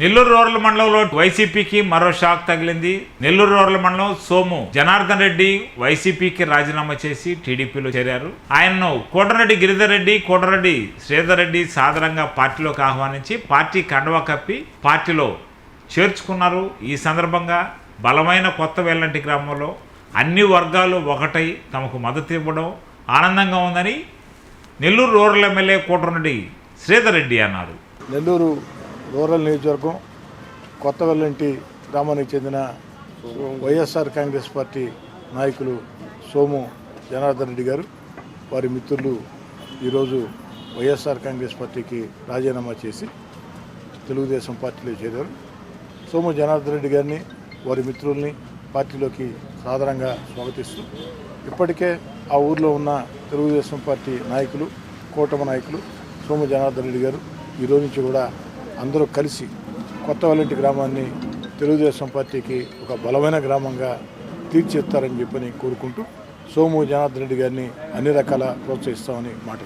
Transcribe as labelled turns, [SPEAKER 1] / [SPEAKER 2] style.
[SPEAKER 1] Nellore rural మండలంలో వైసీపీకి మరో షాక్ తగిలింది. నెల్లూరు రూరల్ మండలం సోము జనార్దన్ రెడ్డి వైసీపీకి రాజీనామా చేసి టీడీపీలో చేరారు. ఆయనను కోటరెడ్డి గిరిధర్ రెడ్డి కోటరెడ్డి శ్రీధర్ రెడ్డి సాధారణంగా పార్టీలోకి ఆహ్వానించి పార్టీ కండవా కప్పి పార్టీలో చేర్చుకున్నారు. ఈ సందర్భంగా బలమైన కొత్త వెల్లంటి గ్రామంలో అన్ని వర్గాలు ఒకటై తమకు మద్దతు ఇవ్వడం ఆనందంగా ఉందని నెల్లూరు రూరల్ ఎమ్మెల్యే కోటరెడ్డి శ్రీధర్ రెడ్డి అన్నారు.
[SPEAKER 2] నెల్లూరు రూరల్ నియోజకవర్గం కొత్త వెల్లంటి గ్రామానికి చెందిన వైఎస్ఆర్ కాంగ్రెస్ పార్టీ నాయకులు సోము జనార్దన్ రెడ్డి గారు వారి మిత్రులు ఈరోజు వైఎస్ఆర్ కాంగ్రెస్ పార్టీకి రాజీనామా చేసి తెలుగుదేశం పార్టీలో చేరారు. సోము జనార్దన్ రెడ్డి గారిని వారి మిత్రుల్ని పార్టీలోకి సాధారణంగా స్వాగతిస్తూ ఇప్పటికే ఆ ఊర్లో ఉన్న తెలుగుదేశం పార్టీ నాయకులు కూటమి నాయకులు సోము జనార్దన్ రెడ్డి గారు ఈ రోజు నుంచి కూడా అందరూ కలిసి కొత్త వల్లంటి గ్రామాన్ని తెలుగుదేశం పార్టీకి ఒక బలమైన గ్రామంగా తీర్చిస్తారని చెప్పని కోరుకుంటూ సోము జనార్దన్ రెడ్డి గారిని అన్ని రకాల ప్రోత్సహిస్తామని మాట